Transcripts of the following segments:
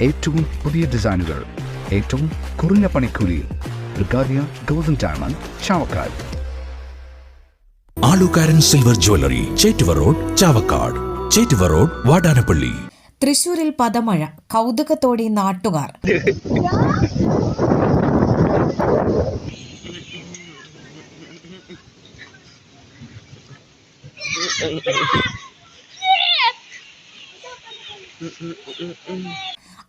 ഏറ്റവും പുതിയ ഡിസൈനുകൾ ഏറ്റവും കുറഞ്ഞ പണിക്കൂലിയിൽ ബ്രിഗാദിയ golden diamond Chavakkad. Alukaran silver jewellery Chettuva road Chavakkad. Chettuva road Vadanappally. തൃശൂരിൽ പദമഴ കൗതുകത്തോടെ നാട്ടുകാർ.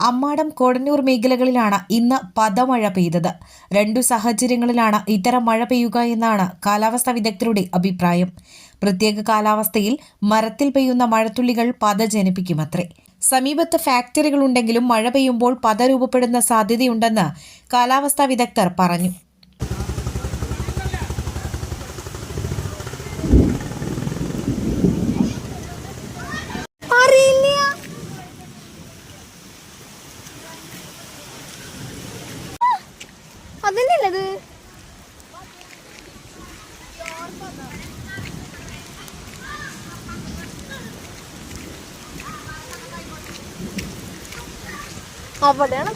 അമ്മാടം കൊടന്നൂർ മേഖലകളിലാണ് ഇന്ന് പദമഴ പെയ്തത്. രണ്ടു സാഹചര്യങ്ങളിലാണ് ഇത്തരം മഴ പെയ്യുക എന്നാണ് കാലാവസ്ഥാ വിദഗ്ധരുടെ അഭിപ്രായം. പ്രത്യേക കാലാവസ്ഥയിൽ മരത്തിൽ പെയ്യുന്ന മഴത്തുള്ളികൾ പത ജനിപ്പിക്കുമത്രേ. സമീപത്ത് ഫാക്ടറികളുണ്ടെങ്കിലും മഴ പെയ്യുമ്പോൾ പത രൂപപ്പെടുന്ന സാധ്യതയുണ്ടെന്ന് കാലാവസ്ഥാ വിദഗ്ധർ പറഞ്ഞു. അതന്നെയല്ലത് അവിടെയാണ്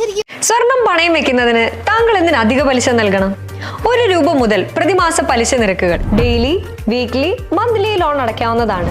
ശരിക്കും? സ്വർണം പണയം വെക്കുന്നതിന് താങ്കൾ എന്തിന് അധിക പലിശ നൽകണം? ഒരു രൂപ മുതൽ പ്രതിമാസ പലിശ നിരക്കുകൾ ഡെയിലി വീക്ക്ലി മന്ത്ലി ലോൺ അടയ്ക്കാവുന്നതാണ്.